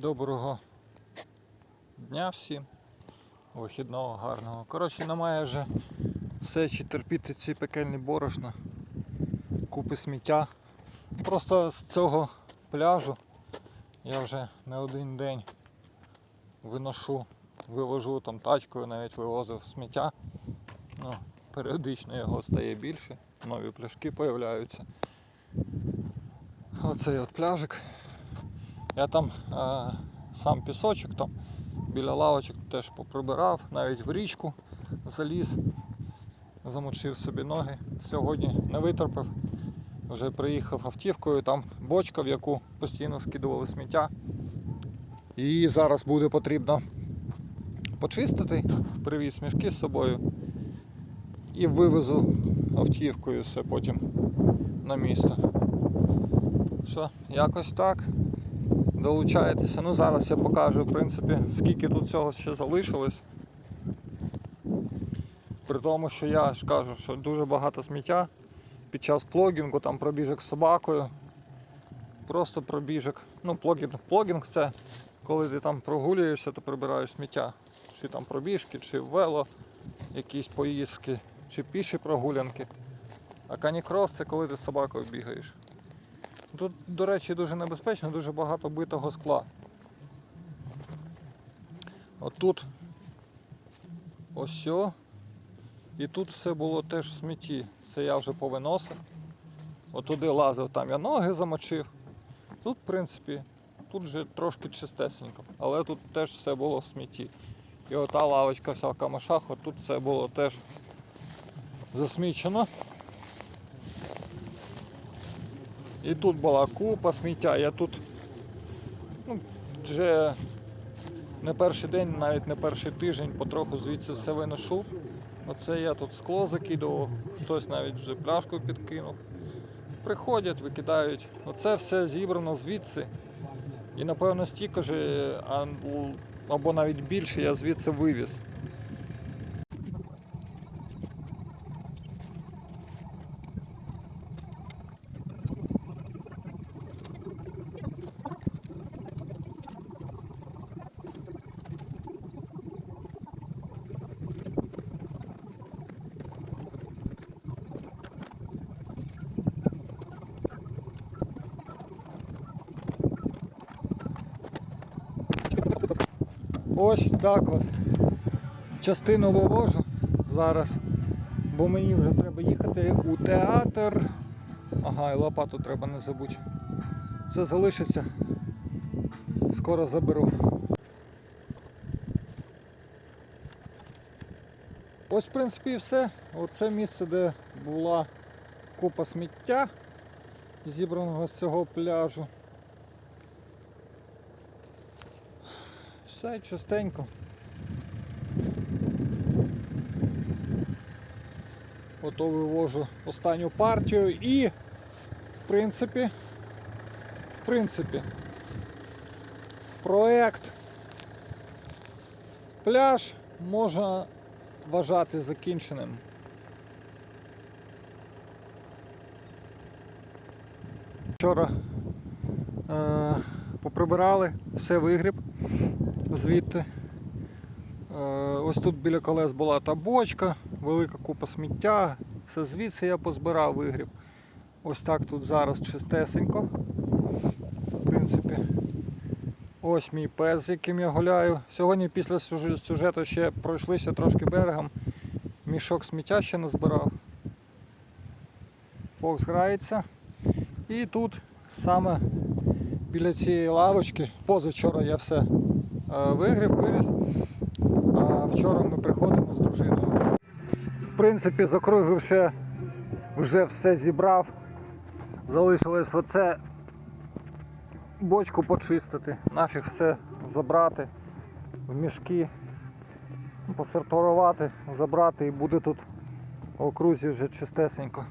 Доброго дня всім. Вихідного гарного. Коротше, немає вже все чи терпіти ці пекельні борошна, купи сміття. Просто з цього пляжу я вже не один день виношу, вивожу там тачкою, навіть вивозив сміття. Ну, періодично його стає більше, нові пляшки з'являються. Оцей от пляжик. Я там е, сам пісочок там біля лавочок теж поприбирав, навіть в річку заліз, замочив собі ноги. Сьогодні не витерпів. Вже приїхав автівкою, там бочка, в яку постійно скидували сміття. Її зараз буде потрібно почистити, привіз мішки з собою і вивезу автівкою все потім на місто. Що, якось так. Долучайтеся. Ну зараз я покажу, в принципі, скільки тут цього ще залишилось. При тому, що я ж кажу, що дуже багато сміття під час плогінгу, там пробіжок з собакою. Просто пробіжок. Ну, плогінг, плогінг це коли ти там прогулюєшся, то прибираєш сміття. Чи там пробіжки, чи вело, якісь поїздки, чи піші прогулянки. А канікрос це коли ти з собакою бігаєш. Тут, до речі, дуже небезпечно, дуже багато битого скла. Отут ось. І тут все було теж в смітті. Це я вже повиносив. Отуди лазив, там я ноги замочив. Тут, в принципі, тут вже трошки чистесенько, але тут теж все було в смітті. І ота лавочка вся в камашах, отут все було теж засмічено. І тут була купа сміття. Я тут ну, вже не перший день, навіть не перший тиждень потроху звідси все виношу. Оце я тут скло закидував, хтось навіть вже пляшку підкинув. Приходять, викидають. Оце все зібрано звідси. І напевно стільки ж, або навіть більше я звідси вивіз. Ось так от. Частину вивожу зараз, бо мені вже треба їхати у театр. Ага, і лопату треба не забути. Це залишиться. Скоро заберу. Ось в принципі і все. Оце місце, де була купа сміття, зібраного з цього пляжу. Все частенько. Ото вивожу останню партію і в принципі, в принципі, проект пляж можна вважати закінченим. Вчора е, поприбирали, все вигріб звідти. Е, Ось тут біля колес була та бочка, велика купа сміття, все звідси я позбирав вигріб. Ось так тут зараз чистесенько. В принципі, ось мій пес, з яким я гуляю. Сьогодні після сюжету ще пройшлися трошки берегом. Мішок сміття ще назбирав. Фокс грається. І тут саме біля цієї лавочки, позавчора я все вигріб, вивіз. А вчора ми приходимо з дружиною. В принципі, з округи вже, вже все зібрав. Залишилось оце бочку почистити, нафіг все забрати в мішки, посортувати, забрати і буде тут в окрузі вже чистесенько.